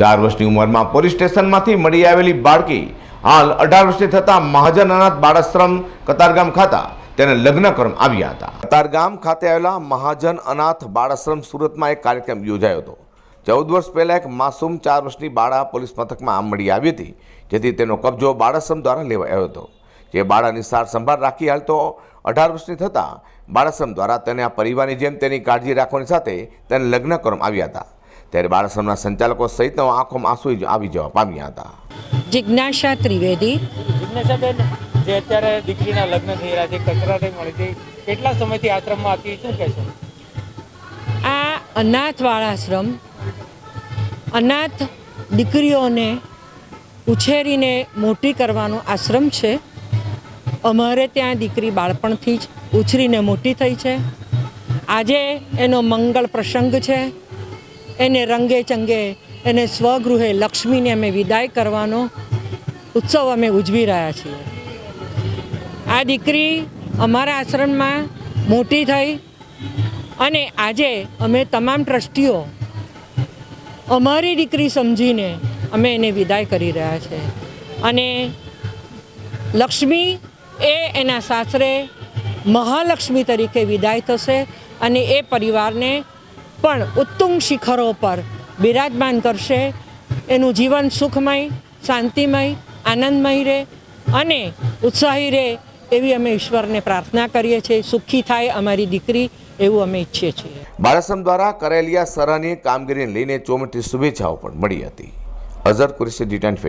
ચાર વર્ષની ઉંમરમાં પોલીસ સ્ટેશનમાંથી મળી આવેલી બાળકી હાલ અઢાર વર્ષની થતાં મહાજન અનાથ બાળાશ્રમ કતારગામ ખાતા તેને લગ્ન કર્મ આવ્યા હતા. કતારગામ ખાતે આવેલા મહાજન અનાથ બાળાશ્રમ સુરતમાં એક કાર્યક્રમ યોજાયો હતો. ચૌદ વર્ષ પહેલાં એક માસૂમ ચાર વર્ષની બાળા પોલીસ મથકમાં આમ મળી આવી હતી, જેથી તેનો કબજો બાળાશ્રમ દ્વારા લેવાયો હતો. જે બાળાની સાર સંભાળ રાખી હાલ તો અઢાર વર્ષની થતાં બાળાશ્રમ દ્વારા તેને આ પરિવારની જેમ તેની કાળજી રાખવાની સાથે તેને લગ્ન કરવામાં આવ્યા હતા. ત્યારે બાળાશ્રમના સંચાલકો સહિતનો આંખોમાં આંસુ આવી જવા પામ્યા હતા. જિજ્ઞાસા ત્રિવેદી. જિજ્ઞાસાબેન જે અત્યારે દીકરીના લગ્ન થઈ રહ્યા છે કચરાટે મળી હતી કેટલા સમયથી આશ્રમમાં હતી શું કહેશો આ અનાથ બાળાશ્રમ અનાથ દીકરીઓને ઉછેરીને મોટી કરવાનો આશ્રમ છે. અમારે ત્યાં દીકરી બાળપણથી જ ઉછરીને મોટી થઈ છે. આજે એનો મંગળ પ્રસંગ છે. એને રંગે ચંગે, એને સ્વગૃહે લક્ષ્મીને અમે વિદાય કરવાનો ઉત્સવ અમે ઉજવી રહ્યા છીએ. આ દીકરી અમારા આશ્રમમાં મોટી થઈ અને આજે અમે તમામ ટ્રસ્ટીઓ અમારી દીકરી સમજીને અમે એને વિદાય કરી રહ્યા છે. અને લક્ષ્મી એ એના સાસરે મહાલક્ષ્મી તરીકે વિદાય થશે અને એ પરિવારને પણ ઉત્તુંગ શિખરો પર બિરાજમાન કરશે. એનું જીવન સુખમય, શાંતિમય, આનંદમય રહે અને ઉત્સાહી રહે એવી અમે ઈશ્વરને પ્રાર્થના કરીએ છીએ. સુખી થાય અમારી દીકરી એવું અમે ઈચ્છીએ છીએ. બાળાસમ દ્વારા કરેલી આ સરાહનીય કામગીરીને લઈને ચોમટી શુભેચ્છાઓ પણ મળી હતી. અઝર કુરેશી ડિટેન્ટ